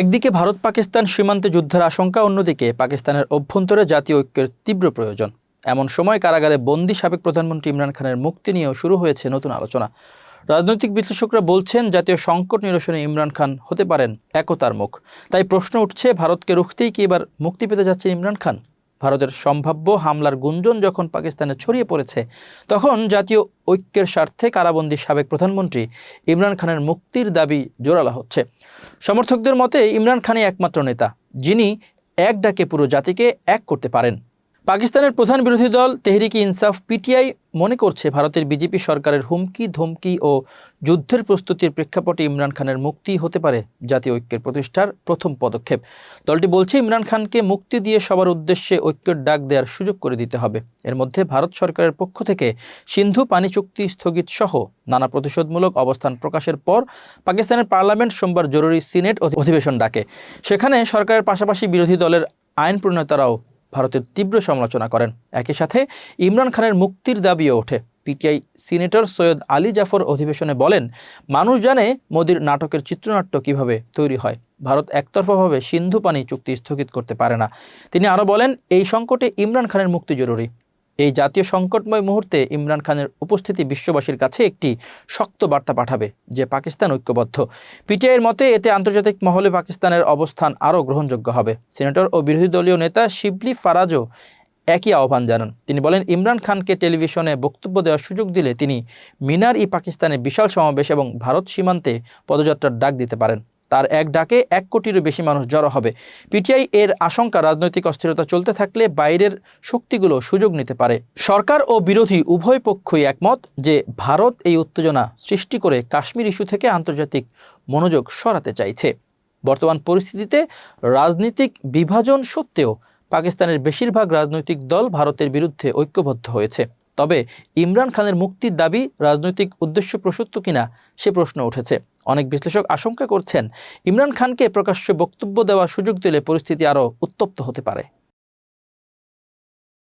একদিকে ভারত পাকিস্তান সীমান্তে যুদ্ধের আশঙ্কা, অন্যদিকে পাকিস্তানের অভ্যন্তরে জাতীয় ঐক্যের তীব্র প্রয়োজন। এমন সময় কারাগারে বন্দি সাবেক প্রধানমন্ত্রী ইমরান খানের মুক্তি নিয়েও শুরু হয়েছে নতুন আলোচনা। রাজনৈতিক বিশ্লেষকরা বলছেন, জাতীয় সংকট নিরসনে ইমরান খান হতে পারেন একতার মুখ। তাই প্রশ্ন উঠছে, ভারতকে রুখতেই কি এবার মুক্তি পেতে যাচ্ছেন ইমরান খান? ভারতের সম্ভাব্য হামলার গুঞ্জন যখন পাকিস্তানে ছড়িয়ে পড়েছে, তখন জাতীয় ঐক্যের স্বার্থে কারাবন্দী সাবেক প্রধানমন্ত্রী ইমরান খানের মুক্তির দাবি জোরালো হচ্ছে। সমর্থকদের মতে, ইমরান খানই একমাত্র নেতা, যিনি এক ডাকে পুরো জাতিকে এক করতে পারেন। পাকিস্তানের প্রধান বিরোধী দল তেহরিকি ইনসাফ পিটিআই মনে করছে ভারতের বিজেপি সরকারের হুমকি, ধমকি ও যুদ্ধের প্রস্তুতির প্রেক্ষাপটে ইমরান খানের মুক্তি হতে পারে জাতীয় ঐক্যের প্রতিষ্ঠার প্রথম পদক্ষেপ। দলটি বলছে, ইমরান খানকে মুক্তি দিয়ে সবার উদ্দেশ্যে ঐক্যের ডাক দেওয়ার সুযোগ করে দিতে হবে। এর মধ্যে ভারত সরকারের পক্ষ থেকে সিন্ধু পানি চুক্তি স্থগিত সহ নানা প্রতিশোধমূলক অবস্থান প্রকাশের পর পাকিস্তানের পার্লামেন্ট সোমবার জরুরি সিনেট অধিবেশন ডাকে। সেখানে সরকারের পাশাপাশি বিরোধী দলের আইন প্রণেতারাও ভারতের তীব্র সমালোচনা করেন। একই সাথে ইমরান খানের মুক্তির দাবিও ওঠে। পিটিআই সিনেটর সৈয়দ আলী জাফর অধিবেশনে বলেন, মানুষ জানে মোদির নাটকের চিত্রনাট্য কীভাবে তৈরি হয়। ভারত একতরফাভাবে সিন্ধু পানি চুক্তি স্থগিত করতে পারে না। তিনি আরও বলেন, এই সংকটে ইমরান খানের মুক্তি জরুরি। এই জাতীয় সংকটময় মুহূর্তে ইমরান খানের উপস্থিতি বিশ্ববাসীর কাছে একটি শক্ত বার্তা পাঠাবে যে পাকিস্তান ঐক্যবদ্ধ। পিটিআইয়ের মতে, এতে আন্তর্জাতিক মহলে পাকিস্তানের অবস্থান আরও গ্রহণযোগ্য হবে। সিনেটর ও বিরোধী দলীয় নেতা শিবলি ফারাজও একই আহ্বান জানান। তিনি বলেন, ইমরান খানকে টেলিভিশনে বক্তব্য দেওয়ার সুযোগ দিলে তিনি মিনার ই পাকিস্তানে বিশাল সমাবেশ এবং ভারত সীমান্তে পদযাত্রার ডাক দিতে পারেন। তার এক ডাকে এক কোটিরও বেশি মানুষ জড়ো হবে। পিটিআই এর আশঙ্কা রাজনৈতিক অস্থিরতা চলতে থাকলে বাইরের শক্তিগুলো সুযোগ নিতে পারে। সরকার ও বিরোধী উভয় পক্ষই একমত যে ভারত এই উত্তেজনা সৃষ্টি করে কাশ্মীর ইস্যু থেকে আন্তর্জাতিক মনোযোগ সরাতে চাইছে। বর্তমান পরিস্থিতিতে রাজনৈতিক বিভাজন সত্ত্বেও পাকিস্তানের বেশিরভাগ রাজনৈতিক দল ভারতের বিরুদ্ধে ঐক্যবদ্ধ হয়েছে। তবে ইমরান খানের মুক্তির দাবি রাজনৈতিক উদ্দেশ্য প্রসূত কিনা সে প্রশ্ন উঠেছে। অনেক বিশ্লেষক আশঙ্কা করছেন, ইমরান খানকে প্রকাশ্যে বক্তব্য দেওয়ার সুযোগ দিলে পরিস্থিতি আরও উত্তপ্ত হতে পারে।